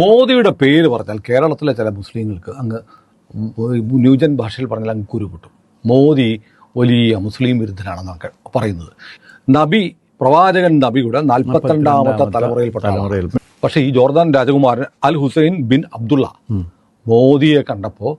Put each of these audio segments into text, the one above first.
മോദിയുടെ പേര് പറഞ്ഞാൽ കേരളത്തിലെ ചില മുസ്ലിങ്ങൾക്ക് അങ്ങ് ന്യൂജൻ ഭാഷയിൽ പറഞ്ഞാൽ അങ്ങ് കുരുപൊട്ടും മോദി വലിയ മുസ്ലിം വിരുദ്ധനാണെന്നൊക്കെ പറയുന്നത്. നബി പ്രവാചകൻ നബിയുടെ നാൽപ്പത്തിരണ്ടാമത്തെ തലമുറയിൽപ്പെട്ട. പക്ഷേ ഈ ജോർദാൻ രാജകുമാരൻ അൽ ഹുസൈൻ ബിൻ അബ്ദുള്ള മോദിയെ കണ്ടപ്പോൾ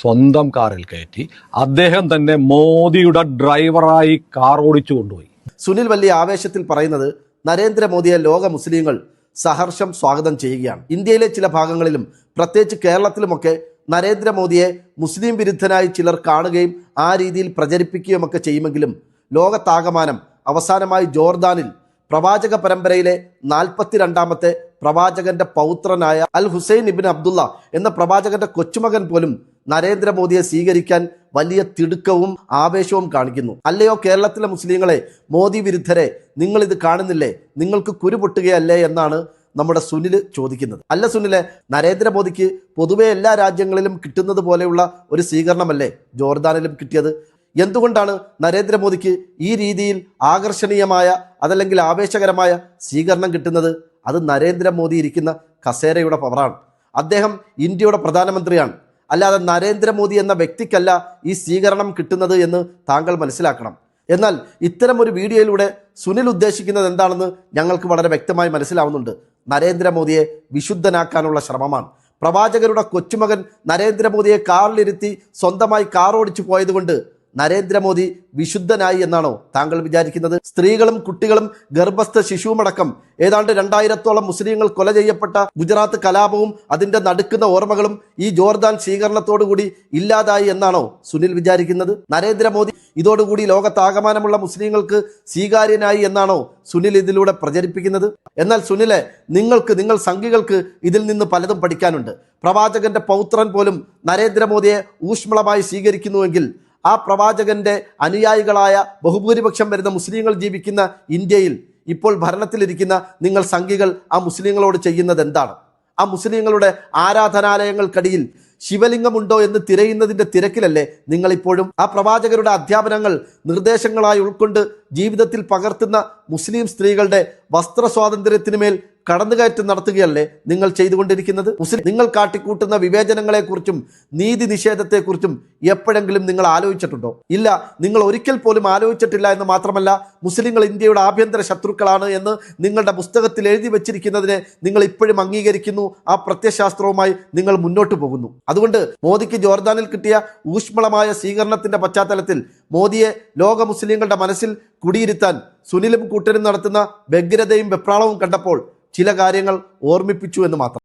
സ്വന്തം കാറിൽ കയറ്റി അദ്ദേഹം തന്നെ മോദിയുടെ ഡ്രൈവറായി കാർ ഓടിച്ചു കൊണ്ടുപോയി. സുനിൽ വലിയ ആവേശത്തിൽ പറയുന്നത് നരേന്ദ്രമോദിയെ ലോക മുസ്ലിങ്ങൾ സഹർഷം സ്വാഗതം ചെയ്യുകയാണ്. ഇന്ത്യയിലെ ചില ഭാഗങ്ങളിലും പ്രത്യേകിച്ച് കേരളത്തിലുമൊക്കെ നരേന്ദ്രമോദിയെ മുസ്ലിം വിരുദ്ധനായി ചിലർ കാണുകയും ആ രീതിയിൽ പ്രചരിപ്പിക്കുകയും ഒക്കെ ചെയ്യുമെങ്കിലും ലോകത്താകമാനം അവസാനമായി ജോർദാനിൽ പ്രവാചക പരമ്പരയിലെ നാൽപ്പത്തിരണ്ടാമത്തെ പ്രവാചകന്റെ പൗത്രനായ അൽ ഹുസൈൻ ഇബിൻ അബ്ദുള്ള എന്ന പ്രവാചകന്റെ കൊച്ചുമകൻ പോലും നരേന്ദ്രമോദിയെ സ്വീകരിക്കാൻ വലിയ തിടുക്കവും ആവേശവും കാണിക്കുന്നു. അല്ലയോ കേരളത്തിലെ മുസ്ലിങ്ങളെ മോദി വിരുദ്ധരെ നിങ്ങൾ ഇത് കാണുന്നില്ലേ? നിങ്ങൾക്ക് കുരു പൊട്ടുകയല്ലേ എന്നാണ് നമ്മുടെ സുനിൽ ചോദിക്കുന്നത്. അല്ല സുനിലെ നരേന്ദ്രമോദിക്ക് പൊതുവെ എല്ലാ രാജ്യങ്ങളിലും കിട്ടുന്നത് പോലെയുള്ള ഒരു സ്വീകരണമല്ലേ ജോർദാനിലും കിട്ടിയത്? എന്തുകൊണ്ടാണ് നരേന്ദ്രമോദിക്ക് ഈ രീതിയിൽ ആകർഷണീയമായ അതല്ലെങ്കിൽ ആവേശകരമായ സ്വീകരണം കിട്ടുന്നത്? അത് നരേന്ദ്രമോദി ഇരിക്കുന്ന കസേരയുടെ പവറാണ്. അദ്ദേഹം ഇന്ത്യയുടെ പ്രധാനമന്ത്രിയാണ്. അല്ലാതെ നരേന്ദ്രമോദി എന്ന വ്യക്തിക്കല്ല ഈ സ്വീകരണം കിട്ടുന്നത് എന്ന് താങ്കൾ മനസ്സിലാക്കണം. എന്നാൽ ഇത്തരം ഒരു വീഡിയോയിലൂടെ സുനിൽ ഉദ്ദേശിക്കുന്നത് എന്താണെന്ന് ഞങ്ങൾക്ക് വളരെ വ്യക്തമായി മനസ്സിലാവുന്നുണ്ട്. നരേന്ദ്രമോദിയെ വിശുദ്ധനാക്കാനുള്ള ശ്രമമാണ്. പ്രവാചകരുടെ കൊച്ചുമകൻ നരേന്ദ്രമോദിയെ കാറിലിരുത്തി സ്വന്തമായി കാറോടിച്ചു പോയതുകൊണ്ട് നരേന്ദ്രമോദി വിശുദ്ധനായി എന്നാണോ താങ്കൾ വിചാരിക്കുന്നത്? സ്ത്രീകളും കുട്ടികളും ഗർഭസ്ഥ ശിശുവുമടക്കം ഏതാണ്ട് രണ്ടായിരത്തോളം മുസ്ലിങ്ങൾ കൊല ചെയ്യപ്പെട്ട ഗുജറാത്ത് കലാപവും അതിന്റെ നടുക്കുന്ന ഓർമ്മകളും ഈ ജോർദാൻ സ്വീകരണത്തോടുകൂടി ഇല്ലാതായി എന്നാണോ സുനിൽ വിചാരിക്കുന്നത്? നരേന്ദ്രമോദി ഇതോടുകൂടി ലോകത്താകമാനമുള്ള മുസ്ലിങ്ങൾക്ക് സ്വീകാര്യനായി എന്നാണോ സുനിൽ ഇതിലൂടെ പ്രചരിപ്പിക്കുന്നത്? എന്നാൽ സുനിലെ നിങ്ങൾക്ക് നിങ്ങൾ സംഘികൾക്ക് ഇതിൽ നിന്ന് പലതും പഠിക്കാനുണ്ട്. പ്രവാചകന്റെ പൗത്രൻ പോലും നരേന്ദ്രമോദിയെ ഊഷ്മളമായി സ്വീകരിക്കുന്നുവെങ്കിൽ ആ പ്രവാചകന്റെ അനുയായികളായ ബഹുഭൂരിപക്ഷം വരുന്ന മുസ്ലിങ്ങൾ ജീവിക്കുന്ന ഇന്ത്യയിൽ ഇപ്പോൾ ഭരണത്തിലിരിക്കുന്ന നിങ്ങൾ സംഘികൾ ആ മുസ്ലിങ്ങളോട് ചെയ്യുന്നത് എന്താണ്? ആ മുസ്ലിങ്ങളുടെ ആരാധനാലയങ്ങൾക്കടിയിൽ ശിവലിംഗമുണ്ടോ എന്ന് തിരയുന്നതിന്റെ തിരക്കിലല്ലേ നിങ്ങളിപ്പോഴും? ആ പ്രവാചകരുടെ അധ്യാപനങ്ങൾ നിർദ്ദേശങ്ങളായി ഉൾക്കൊണ്ട് ജീവിതത്തിൽ പകർത്തുന്ന മുസ്ലിം സ്ത്രീകളുടെ വസ്ത്ര സ്വാതന്ത്ര്യത്തിന് മേൽ കടന്നുകയറ്റം നടത്തുകയല്ലേ നിങ്ങൾ ചെയ്തുകൊണ്ടിരിക്കുന്നത്? മുസ്ലിം നിങ്ങൾ കാട്ടിക്കൂട്ടുന്ന വിവേചനങ്ങളെക്കുറിച്ചും നീതി നിഷേധത്തെക്കുറിച്ചും എപ്പോഴെങ്കിലും നിങ്ങൾ ആലോചിച്ചിട്ടുണ്ടോ? ഇല്ല നിങ്ങൾ ഒരിക്കൽ പോലും ആലോചിച്ചിട്ടില്ല എന്ന് മാത്രമല്ല മുസ്ലിങ്ങൾ ഇന്ത്യയുടെ ആഭ്യന്തര ശത്രുക്കളാണ് എന്ന് നിങ്ങളുടെ പുസ്തകത്തിൽ എഴുതി വെച്ചിരിക്കുന്നതിനെ നിങ്ങൾ ഇപ്പോഴും അംഗീകരിക്കുന്നു. ആ പ്രത്യശാസ്ത്രവുമായി നിങ്ങൾ മുന്നോട്ട് പോകുന്നു. അതുകൊണ്ട് മോദിക്ക് ജോർദാനിൽ കിട്ടിയ ഊഷ്മളമായ സ്വീകരണത്തിന്റെ പശ്ചാത്തലത്തിൽ മോദിയെ ലോക മുസ്ലിങ്ങളുടെ മനസ്സിൽ കുടിയിരുത്താൻ സുനിലും കൂട്ടരും നടത്തുന്ന വ്യഗ്രതയും വെപ്രാളവും കണ്ടപ്പോൾ ചില കാര്യങ്ങൾ ഓർമ്മിപ്പിച്ചു എന്ന് മാത്രം.